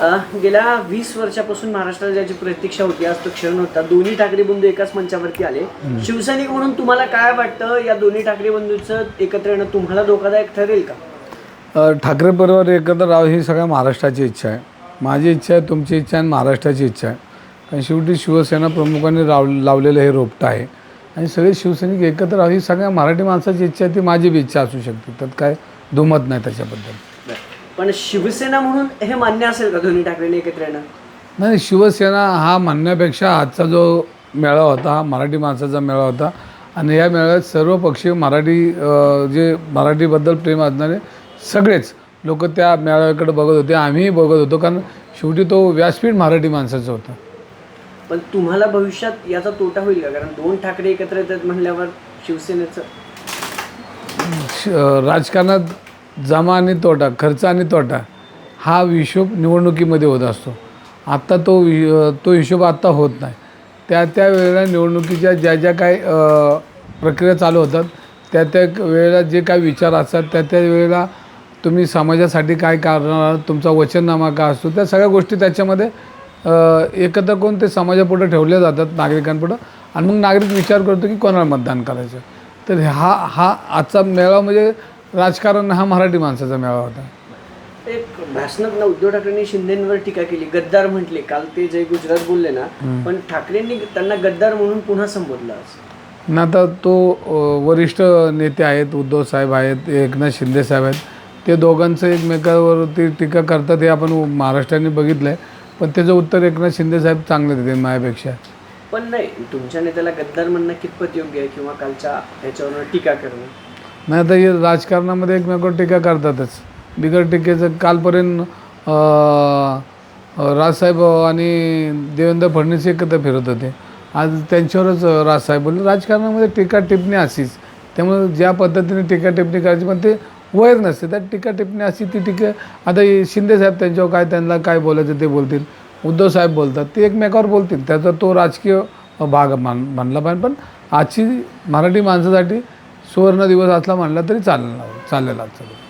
अ, गेल्या वीस वर्षापासून महाराष्ट्रात ज्याची प्रतीक्षा होती आज तो क्षण होता दोन्ही ठाकरे बंधू एकाच मंचावरती आले. शिवसैनिक म्हणून तुम्हाला काय वाटतं या दोन्ही ठाकरे बंधूंचं एकत्र येणं तुम्हाला धोकादायक ठरेल का? ठाकरे परिवार एकत्र राहावं ही सगळ्या महाराष्ट्राची इच्छा आहे. माझी इच्छा आहे तुमची इच्छा आहे आणि महाराष्ट्राची इच्छा आहे. कारण शेवटी शिवसेना प्रमुखांनी लाव लावलेलं हे रोपटं आहे. आणि सगळे शिवसैनिक एकत्र राहावं ही सगळ्या मराठी माणसाची इच्छा आहे ती माझी बी इच्छा असू शकते. त्यात काय दुमत नाही त्याच्याबद्दल. पण शिवसेना म्हणून हे मान्य असेल का दोन्ही ठाकरेंनी एकत्र येणं नाही शिवसेना हा म्हणण्यापेक्षा आजचा जो मेळावा होता हा मराठी माणसाचा मेळावा होता आणि या मेळाव्यात सर्व पक्षीय मराठी जे मराठीबद्दल प्रेम असणारे सगळेच लोक त्या मेळाव्याकडे बघत होते आम्हीही बघत होतो कारण शेवटी तो व्यासपीठ मराठी माणसाचं होतं. पण तुम्हाला भविष्यात याचा तोटा होईल का? कारण दोन ठाकरे एकत्र येतात म्हणल्यावर शिवसेनेचं? श- राजकारणात जमा आणि तोटा खर्च आणि तोटा हा हिशोब निवडणुकीमध्ये होत असतो. आत्ता तो वि- तो हिशोब आत्ता होत नाही. त्या त्या वेळेला निवडणुकीच्या ज्या ज्या काही प्रक्रिया चालू होतात त्या त्या वेळेला जे काही विचार असतात त्या त्या वेळेला तुम्ही समाजासाठी काय करणार तुमचा वचननामा काय असतो त्या सगळ्या गोष्टी त्याच्यामध्ये एकत्र करून ते समाजापुढं ठेवल्या जातात नागरिकांपुढं. आणि मग नागरिक विचार करतो की कोणाला मतदान करायचं. तर हा हा आजचा मेळावा म्हणजे राजकारण हा मराठी माणसाचा मेळावा होता. एक भाषणात ना उद्धव ठाकरेंनी शिंदेवर टीका केली. गद्दार म्हटले काल ते जय गुजरात बोलले ना पण ठाकरेंनी त्यांना गद्दार म्हणून पुन्हा संबोधलं आणि आता तो वरिष्ठ नेते आहेत उद्धव साहेब आहेत एकनाथ शिंदे साहेब आहेत ते दोघांचं एकमेकावरती टीका करतात हे आपण महाराष्ट्राने बघितलं आहे पण त्याचं उत्तर एकनाथ शिंदे साहेब चांगलं देते माझ्यापेक्षा. पण नाही तुमच्या नेत्याला गद्दार म्हणणं कितपत योग्य आहे किंवा कालच्या ह्याच्यावर टीका करणं? नाही तर हे राजकारणामध्ये एकमेकावर टीका करतातच. बिगर टीकेचं कालपर्यंत राजसाहेब आणि देवेंद्र फडणवीस एकत्र फिरत होते. आज त्यांच्यावरच राजसाहेब बोलले. राजकारणामध्ये टीका टिपणी अशीच. त्यामुळे ज्या पद्धतीने टीका टिपणी करायची पण ते वयर नसते. त्यात टीका टिपणी अशी ती टीका आता शिंदेसाहेब शिंदे साहेब त्यांच्यावर काय त्यांना काय बोलायचं ते बोलतील. उद्धव साहेब बोलतात ते एकमेकावर बोलतील. त्याचा तो राजकीय भाग मान मानला पाहिजे. पण आजची मराठी माणसासाठी सुवर्ण दिवस असला म्हणला तरी चालणार चाललेला आजचा दिवस.